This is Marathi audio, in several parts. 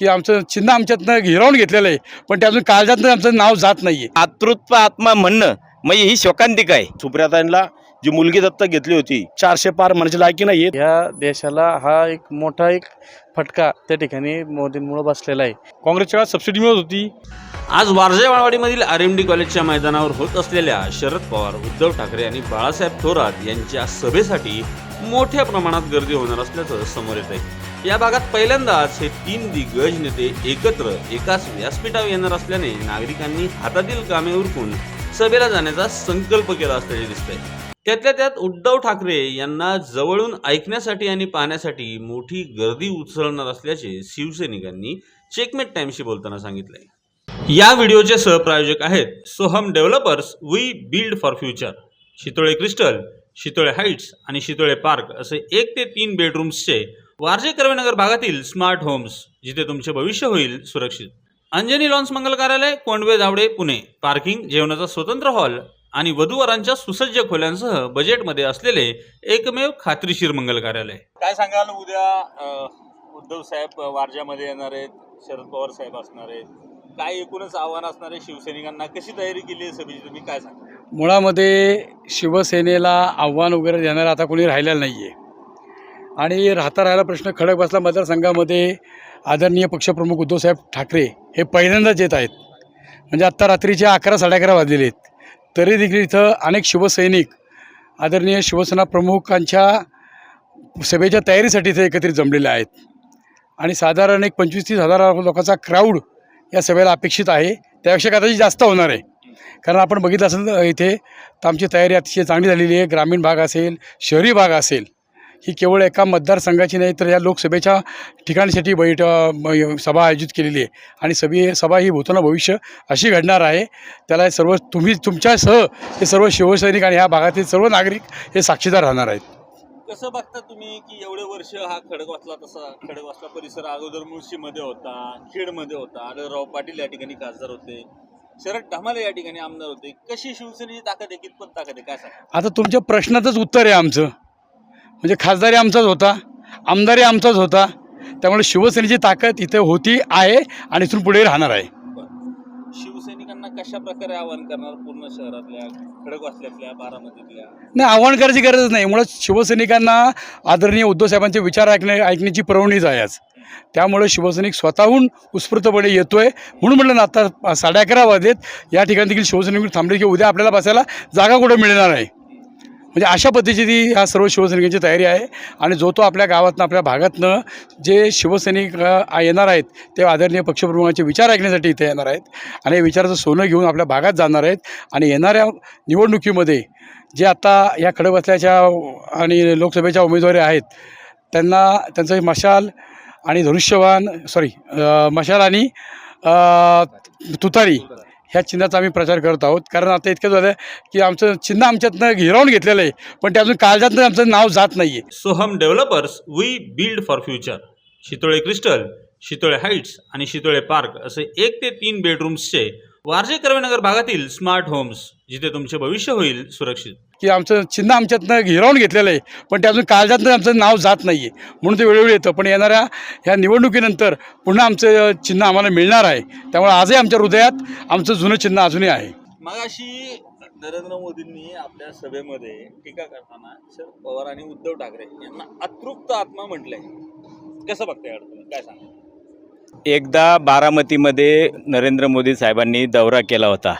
की आमचं चिन्ह आमच्यातनं हिरावून घेतलेलं आहे पण ते अजून काळजातनं आमचं नाव जात नाही आहे आतृत्व आत्मा म्हणणं म्हणजे ही शोकांतिका आहे. सुप्रियाताईंना जी मुलगी दत्तक घेतली होती चारशे पार म्हणायची लायकी नाही या देशाला हा एक मोठा एक फटका त्या ठिकाणी मोदींमुळे बसलेला आहे. काँग्रेसच्या काळात सबसिडी मिळत होती. आज वारजे वाळवाडीमधील आर एम डी कॉलेजच्या मैदानावर होत असलेल्या शरद पवार उद्धव ठाकरे आणि बाळासाहेब थोरात यांच्या सभेसाठी मोठ्या प्रमाणात गर्दी होणार असल्याचं समोर येत आहे या भागात पहिल्यांदाच हे तीन दिग्गज नेते एकत्र एकाच व्यासपीठावर येणार असल्याने नागरिकांनी हातातील कामे उरकून सभेला जाण्याचा संकल्प केला असल्याचे दिसतंय. त्यातल्या त्यात उद्धव ठाकरे यांना जवळून ऐकण्यासाठी आणि पाहण्यासाठी मोठी गर्दी उचलणार असल्याचे शिवसैनिकांनी चेकमेट टाइमशी बोलताना सांगितले या व्हिडिओचे सहप्रायोजक आहेत Soham Developers we build for future Shitole Crystal Shitole Heights आणि शितोळे पार्क असे एक ते तीन बेडरूम्सचे वारजे कर्वेनगर भागातील स्मार्ट होम्स जिथे तुमचे भविष्य होईल सुरक्षित. अंजनी लॉन्स मंगल कार्यालय कोंडवे दावडे पुणे. पार्किंग जेवणाचा स्वतंत्र हॉल आणि वधूवरांच्या सुसज्ज खोल्यांसह बजेटमध्ये असलेले एकमेव खात्रीशीर मंगल कार्यालय. काय सांगाल? उद्या उद्धव साहेब वारजामध्ये येणार आहेत. शरद पवार साहेब असणार आहेत. काय एकूणच आव्हान असणार आहे शिवसैनिकांना कशी तयारी केली आहे सभेची? तुम्ही काय सांगा मुळामध्ये शिवसेनेला आव्हान वगैरे देणारं आता कोणी राहिलेलं नाही आहे आणि राहता राहिला प्रश्न खडक बसला मतदारसंघामध्ये आदरणीय पक्षप्रमुख उद्धवसाहेब ठाकरे हे पहिल्यांदाच येत आहेत. म्हणजे आत्ता रात्रीचे अकरा साडे अकरा वाजलेले आहेत. तरी देखील इथं अनेक शिवसैनिक आदरणीय शिवसेना प्रमुखांच्या सभेच्या तयारीसाठी इथे एकत्रित जमलेले आहेत. आणि साधारण एक पंचवीस तीस हजार लोकांचा क्राऊड या सभेला अपेक्षित आहे. त्यापेक्षा कदाचित जास्त होणार आहे. कारण आपण बघितलं असेल तर इथे तर आमची तयारी अतिशय चांगली झालेली आहे. ग्रामीण भाग असेल शहरी भाग असेल ही केवळ एका मतदारसंघाची नाही तर या लोकसभेच्या ठिकाणीसाठी बैठ सभा आयोजित केलेली आहे. आणि सभे सभा ही भूताना भविष्य अशी घडणार आहे. त्याला सर्व तुम्ही तुमच्यासह हे सर्व शिवसैनिक आणि ह्या भागातील सर्व नागरिक हे साक्षीदार राहणार आहेत. कसं बघता तुम्ही की एवढे वर्ष हा खडकवासला तसा खडकवासला परिसर अगोदर मुळशीमध्ये होता खेडमध्ये होता आढळराव पाटील या ठिकाणी खासदार होते शरद ढमाले या ठिकाणी आमदार होते. कशी शिवसेनेची ताकद आहे कितपत ताकद आहे काय सांगा? आता तुमच्या प्रश्नातच उत्तर आहे आमचं. म्हणजे खासदारी आमचाच होता आमदारी आमचाच होता. त्यामुळे शिवसेनेची ताकद इथे होती आहे आणि इथून पुढे राहणार आहे. शिवसैनिकांना कशा प्रकारे आवाहन करणार पूर्ण शहरातल्या खडकवासल्यातल्या बारामतीतल्या? नाही आव्हान करायची गरज नाही. मुळात शिवसैनिकांना आदरणीय उद्धव साहेबांचे विचार ऐकणे ऐकण्याची परवणीच आहे आज. त्यामुळे शिवसैनिक स्वतःहून उत्स्फूर्तपणे येतोय. म्हणून म्हटलं ना आता साडे अकरा वाजलेत या ठिकाणी देखील शिवसैनिक थांबले की उद्या आपल्याला बसायला जागा कुठं मिळणार आहे? म्हणजे अशा पद्धतीची ह्या सर्व शिवसैनिकांची तयारी आहे. आणि जो तो आपल्या गावातनं आपल्या भागातनं जे शिवसैनिक येणार आहेत ते आदरणीय पक्षप्रमुखांचे विचार ऐकण्यासाठी इथे येणार आहेत. आणि या विचाराचं सोनं घेऊन आपल्या भागात जाणार आहेत. आणि येणाऱ्या निवडणुकीमध्ये जे आता या खडबसल्याच्या आणि लोकसभेच्या उमेदवारी आहेत त्यांना त्यांचं मशाल आणि धनुष्यवान सॉरी मशाल आणि तुतारी ह्या चिन्हाचा आम्ही प्रचार करत आहोत. कारण आता इतकं झालं की आमचं चिन्ह आमच्यातनं हिरावून घेतलेलं आहे. पण ते अजून काळजातनं आमचं नाव जात नाही आहे Soham Developers we build for future Shitole Crystal Shitole Heights आणि शितोळे पार्क असे एक ते तीन बेडरूम्सचे वारजे कर्वेनगर भागातील स्मार्ट होम्स जिथे तुमचे भविष्य होईल सुरक्षित. की आमचं चिन्ह आमच्यातनं हिरावून घेतलेलं आहे पण ते अजून काळजातनं आमचं नाव जात नाही आहे म्हणून ते वेळोवेळी येतं. पण येणाऱ्या ह्या निवडणुकीनंतर पुन्हा आमचं चिन्ह आम्हाला मिळणार आहे. त्यामुळे आजही आमच्या हृदयात आमचं जुनं चिन्ह अजूनही आहे. मग अशी नरेंद्र मोदींनी आपल्या सभेमध्ये टीका करताना शरद पवार आणि उद्धव ठाकरे यांना अतृप्त आत्मा म्हटलंय. कसं बघताय काय सांगा एकदा बारामतीमध्ये नरेंद्र मोदी साहेबांनी दौरा केला होता.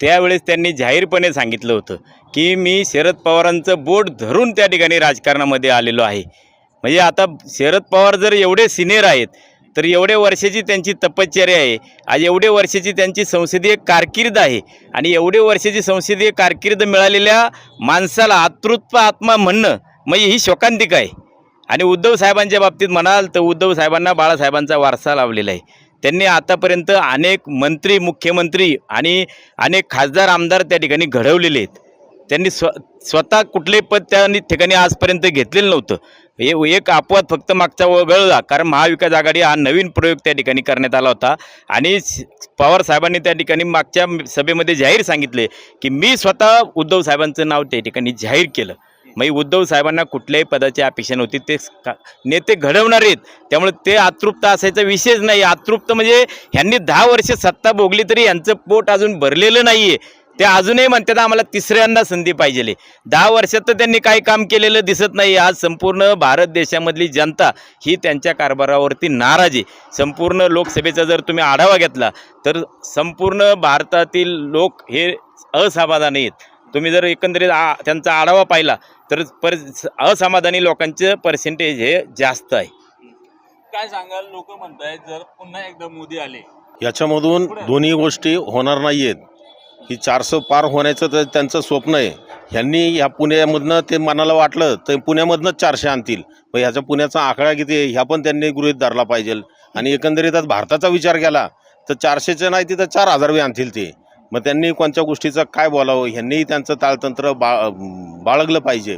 त्यावेळेस त्यांनी जाहीरपणे सांगितलं होतं की मी शरद पवारांचं बोट धरून त्या ठिकाणी राजकारणामध्ये आलेलो आहे. म्हणजे आता शरद पवार जर एवढे सिनियर आहेत तर एवढ्या वर्षाची त्यांची तपश्चर्या आहे आज एवढे वर्षाची त्यांची संसदीय कारकीर्द आहे आणि एवढे वर्षाची संसदीय कारकीर्द मिळालेल्या माणसाला आतृत्व आत्मा म्हणणं म्हणजे ही शोकांतिका आहे. आणि उद्धव साहेबांच्या बाबतीत म्हणाल तर उद्धव साहेबांना बाळासाहेबांचा वारसा लावलेला आहे. त्यांनी आतापर्यंत अनेक मंत्री मुख्यमंत्री आणि अनेक खासदार आमदार त्या ठिकाणी घडवलेले आहेत. त्यांनी स्व स्वतः कुठले पद त्या ठिकाणी आजपर्यंत घेतलेलं नव्हतं. हे एक अपवाद फक्त मागचा वगळला कारण महाविकास आघाडी हा नवीन प्रयोग त्या ठिकाणी करण्यात आला होता. आणि पवार साहेबांनी त्या ठिकाणी मागच्या सभेमध्ये जाहीर सांगितले की मी स्वतः उद्धव साहेबांचं नाव त्या ठिकाणी जाहीर केलं. मग उद्धव साहेबांना कुठल्याही पदाची अपेक्षा नव्हती. ते नेते घडवणार आहेत. त्यामुळे ते अतृप्त असायचा विषयच नाही. अतृप्त म्हणजे ह्यांनी दहा वर्ष सत्ता भोगली तरी यांचं पोट अजून भरलेलं नाही आहे ते अजूनही म्हणतात आम्हाला तिसऱ्यांदा संधी पाहिजे दहा वर्षात तर त्यांनी काही काम केलेलं दिसत नाही. आज संपूर्ण भारत देशामधली जनता ही त्यांच्या कारभारावरती नाराज आहे. संपूर्ण लोकसभेचा जर तुम्ही आढावा घेतला तर संपूर्ण भारतातील लोक हे असमाधानी आहेत. तुम्ही जर एकंदरीत आ त्यांचा आढावा पाहिला तर पर असमाधानी लोकांचं पर्सेंटेज हे जास्त आहे. काय सांगाल? लोक म्हणतायत जर पुन्हा एकदा मोदी आले. याच्यामधून दोन्ही गोष्टी होणार नाही आहेत ही चारशे पार होण्याचं तर त्यांचं स्वप्न आहे. ह्यांनी ह्या पुण्यामधनं ते मनाला वाटलं तर पुण्यामधनंच चारशे आणतील. मग ह्याच्या पुण्याचा आकडा किती आहे? ह्या पण त्यांनी गृहीत धरला पाहिजे. आणि एकंदरीत आज भारताचा विचार केला तर चारशेचं नाही तिथं चार हजार बी आणतील ते. मग त्यांनी कोणत्या गोष्टीचं काय बोलावं? ह्यांनीही त्यांचं ताळतंत्र बा बाळगलं पाहिजे.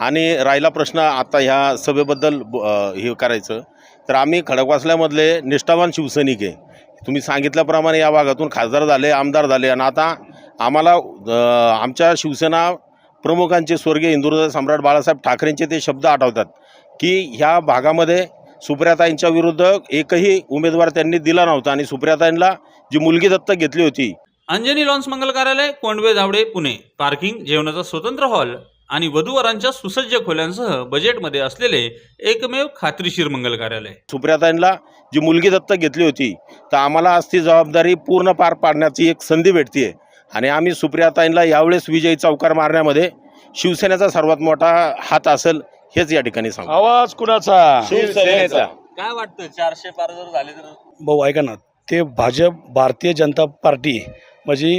आणि राहिला प्रश्न आता ह्या सभेबद्दल ब- हे करायचं. तर आम्ही खडकवासल्यामधले निष्ठावान शिवसैनिक आहे. तुम्ही सांगितल्याप्रमाणे या भागातून खासदार झाले आमदार झाले. आणि आता आम्हाला आमच्या शिवसेना प्रमुखांचे स्वर्गीय हिंदुराजा सम्राट बाळासाहेब ठाकरेंचे ते शब्द आठवतात की ह्या भागामध्ये सुप्रियाताईंच्या विरुद्ध एकही उमेदवार त्यांनी दिला नव्हता. आणि सुप्रियाताईंना जी मुलगी दत्तक घेतली होती अंजनी लॉन्स मंगल कार्यालय कोंडवे धावडे पुणे. पार्किंग जेवणाचा स्वतंत्र हॉल आणि वधूवरांच्या सुसज्ज खोल्यांसह बजेटमध्ये असलेले एकमेव खात्रीशीर मंगल कार्यालय. सुप्रियाताईंना जी मुलगी दत्तक घेतली होती तर आम्हाला आज ती जबाबदारी पूर्ण पार पाडण्याची एक संधी भेटते आणि आम्ही सुप्रियाताईंना यावेळेस विजयी चौकार मारण्यामध्ये शिवसेनेचा सर्वात मोठा हात असेल हेच या ठिकाणी सांगू. आवाज कुणाचा? शिवसेनेचा. काय वाटतं चारशे पार जर झाले तर? भाऊ ऐका ना ते भाजप भारतीय जनता पार्टी म्हणजे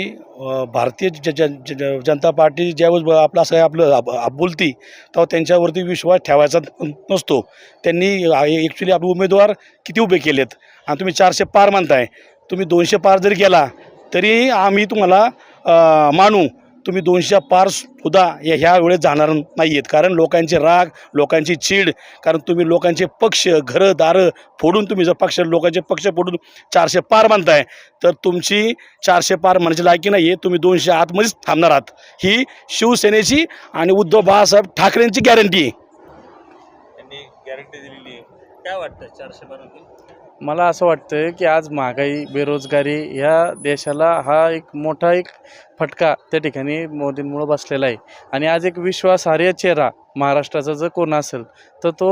भारतीय ज ज ज- जनता पार्टी ज्यावेळेस आपलं असं आपलं आप- बोलती तेव्हा त्यांच्यावरती विश्वास ठेवायचा नसतो. त्यांनी ॲक्च्युली आपले उमेदवार किती उभे केलेत? आणि तुम्ही चारशे पार मानताय. तुम्ही दोनशे पार जरी गेला तरी आम्ही तुम्हाला मानू. तुम्ही दोनशे पार सुद्धा या ह्या वेळेस जाणार नाही आहेत कारण लोकांचे राग लोकांची चीड कारण तुम्ही लोकांचे पक्ष घरं दारं फोडून तुम्ही जर पक्ष लोकांचे पक्ष फोडून चारशे पार मानताय तर तुमची चारशे पार म्हणजे लायकी नाही आहे तुम्ही दोनशे आतमध्येच थांबणार आहात. ही शिवसेनेची आणि उद्धव बाळासाहेब ठाकरेंची गॅरंटी आहे. त्यांनी गॅरंटी दिलेली आहे. काय वाटतं चारशे पार मला असं वाटतं की आज महागाई बेरोजगारी ह्या देशाला हा एक मोठा एक फटका त्या ठिकाणी मोदींमुळं बसलेला आहे. आणि आज एक विश्वासार्ह चेहरा महाराष्ट्राचा जर कोण असेल तर तो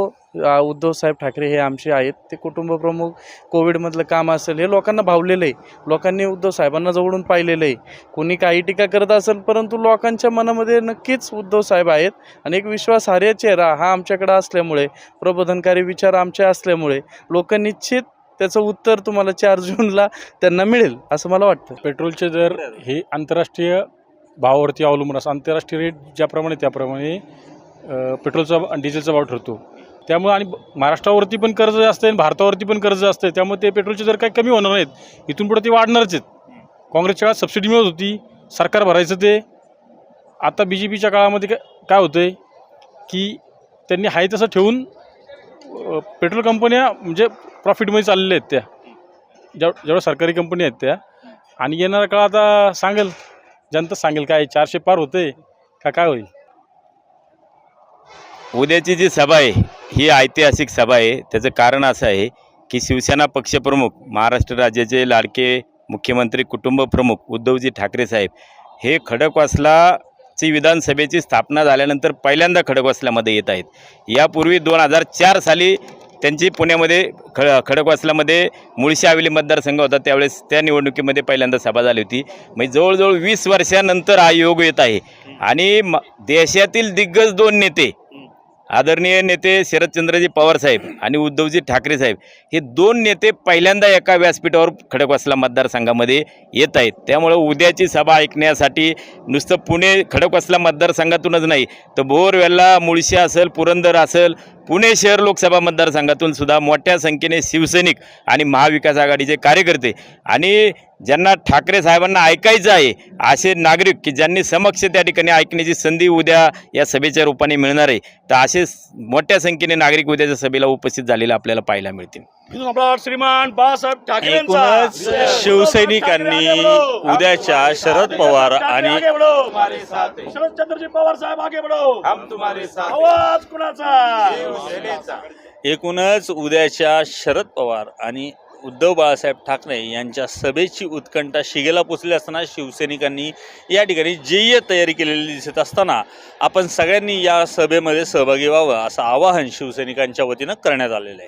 उद्धवसाहेब ठाकरे हे आमचे आहेत. ते कुटुंबप्रमुख कोविडमधलं काम असेल हे लोकांना भावलेलं आहे. लोकांनी उद्धव साहेबांना जवळून पाहिलेलं आहे. कोणी काही टीका करत असेल परंतु लोकांच्या मनामध्ये नक्कीच उद्धव साहेब आहेत. आणि एक विश्वासार्ह चेहरा हा आमच्याकडे असल्यामुळे प्रबोधनकारी विचार आमचे असल्यामुळे लोक निश्चित त्याचं उत्तर तुम्हाला चार जूनला त्यांना मिळेल असं मला वाटतं. पेट्रोलचे दर हे आंतरराष्ट्रीय भावावरती अवलंबून असं आंतरराष्ट्रीय रेट ज्याप्रमाणे त्याप्रमाणे पेट्रोलचा आणि डिझेलचा भाव ठरतो. त्यामुळे आणि महाराष्ट्रावरती पण कर्ज असतं आणि भारतावरती पण कर्ज जास्त आहे त्यामुळे ते पेट्रोलचे दर काही कमी होणार नाहीत. इथून पुढे ते वाढणारच आहेत. काँग्रेसच्या काळात सबसिडी मिळत होती सरकार भरायचं ते. आता बी जे पीच्या काळामध्ये काय काय होतं आहे की त्यांनी हाय तसं ठेवून पेट्रोल कंपन्या म्हणजे प्रॉफिटमध्ये चाललेल्या आहेत त्या. जेव जेवढ्या सरकारी कंपनी आहेत त्या. आणि येणारा काळ आता सांगेल. जनता सांगेल काय चारशे पार होते का काय होईल? उद्याची जी सभा आहे ही ऐतिहासिक सभा आहे. त्याचं कारण असं आहे की शिवसेना पक्षप्रमुख महाराष्ट्र राज्याचे लाडके मुख्यमंत्री कुटुंब प्रमुख उद्धवजी ठाकरे साहेब हे खडकवासला ची विधानसभेची स्थापना झाल्यानंतर पहिल्यांदा खडकवासल्यामध्ये येत आहेत. यापूर्वी दोन हजार चार साली त्यांची पुण्यामध्ये खड खडकवासलामध्ये मुळशी हवेली मतदारसंघ होता. त्यावेळेस त्या निवडणुकीमध्ये पहिल्यांदा सभा झाली होती. म्हणजे जवळजवळ वीस वर्षानंतर हा योग येत आहे. आणि म देशातील दिग्गज दोन नेते आदरणीय नेते शरदचंद्रजी पवार साहेब आणि उद्धवजी ठाकरे साहेब हे दोन नेते पहिल्यांदा एका व्यासपीठावर खडकवासला मतदारसंघामध्ये येत आहेत. त्यामुळं उद्याची सभा ऐकण्यासाठी नुसतं पुणे खडकवासला मतदारसंघातूनच नाही तर बोरवेल्ला मुळशी असेल पुरंदर असेल पुणे शहर लोकसभा मतदारसंघातून सुद्धा मोठ्या संख्येने शिवसैनिक आणि महाविकास आघाडीचे कार्यकर्ते आणि ज्यांना ठाकरे साहेबांना ऐकायचं आहे असे नागरिक की ज्यांनी समक्ष त्या ठिकाणी ऐकण्याची संधी उद्या या सभेच्या रूपाने मिळणार आहे तर असे मोठ्या संख्येने नागरिक उद्याच्या सभेला उपस्थित झालेले आपल्याला पाहायला मिळतील. श्रीमान बाळासाहेब ठाकरे एकूणच शिवसैनिकांनी उद्याच्या शरद पवार आणि शरदचंद्रजी पवार साहेब आगे आवाज कुणाचा? एकूणच उद्याच्या शरद पवार आणि उद्धव बाळासाहेब ठाकरे यांच्या सभेची उत्कंठा शिगेला पोचली असताना शिवसैनिकांनी या ठिकाणी जेय तयारी केलेली दिसत असताना आपण सगळ्यांनी या सभेमध्ये सहभागी व्हावं असं आवाहन शिवसैनिकांच्या वतीनं करण्यात आलेलं आहे.